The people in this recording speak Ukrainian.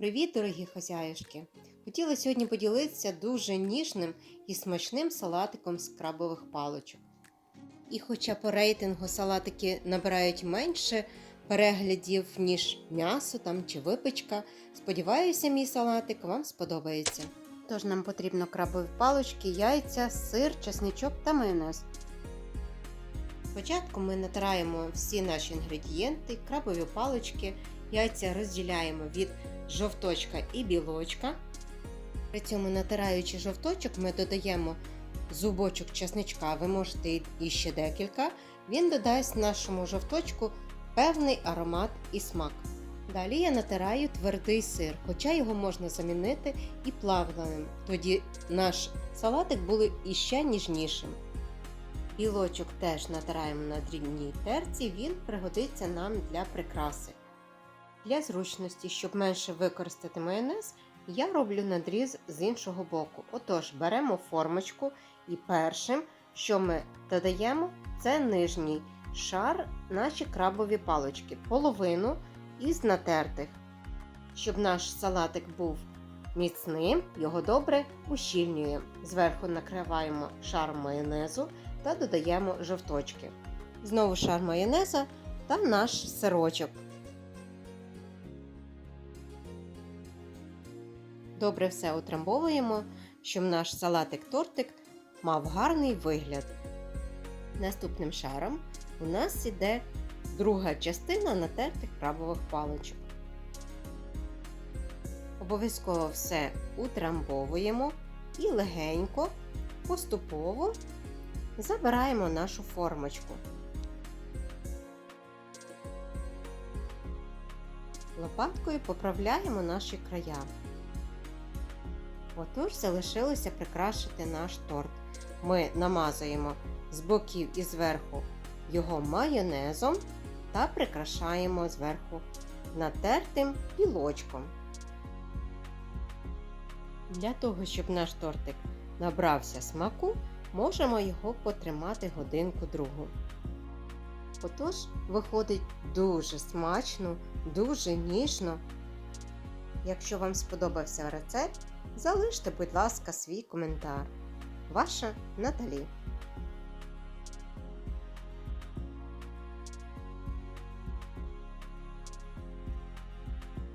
Привіт, дорогі хазяюшки! Хотіла сьогодні поділитися дуже ніжним і смачним салатиком з крабових паличок. І хоча по рейтингу салатики набирають менше переглядів, ніж м'ясо там чи випечка, сподіваюся, мій салатик вам сподобається. Тож нам потрібно крабові палички, яйця, сир, чесничок та майонез. Спочатку ми натираємо всі наші інгредієнти, крабові палички, яйця розділяємо від жовточка і білочка. При цьому натираючи жовточок, ми додаємо зубочок чесничка, ви можете і ще декілька. Він додасть нашому жовточку певний аромат і смак. Далі я натираю твердий сир, хоча його можна замінити і плавленим. Тоді наш салатик буде іще ніжнішим. Білочок теж натираємо на дрібній терці, він пригодиться нам для прикраси. Для зручності, щоб менше використати майонез, я роблю надріз з іншого боку. Отож, беремо формочку і першим, що ми додаємо, це нижній шар наші крабові палички, половину із натертих. Щоб наш салатик був міцним, його добре ущільнюємо. Зверху накриваємо шар майонезу та додаємо жовточки. Знову шар майонеза та наш сирочок. Добре все утрамбовуємо, щоб наш салатик-тортик мав гарний вигляд. Наступним шаром у нас іде друга частина натертих крабових паличок. Обов'язково все утрамбовуємо і легенько, поступово забираємо нашу формочку. Лопаткою поправляємо наші края. Отож залишилося прикрашити наш торт. Ми намазуємо з боків і зверху його майонезом та прикрашаємо зверху натертим білочком. Для того, щоб наш тортик набрався смаку, можемо його потримати годинку другу. Отож, виходить дуже смачно, дуже ніжно. Якщо вам сподобався рецепт, залиште, будь ласка, свій коментар. Ваша Наталі.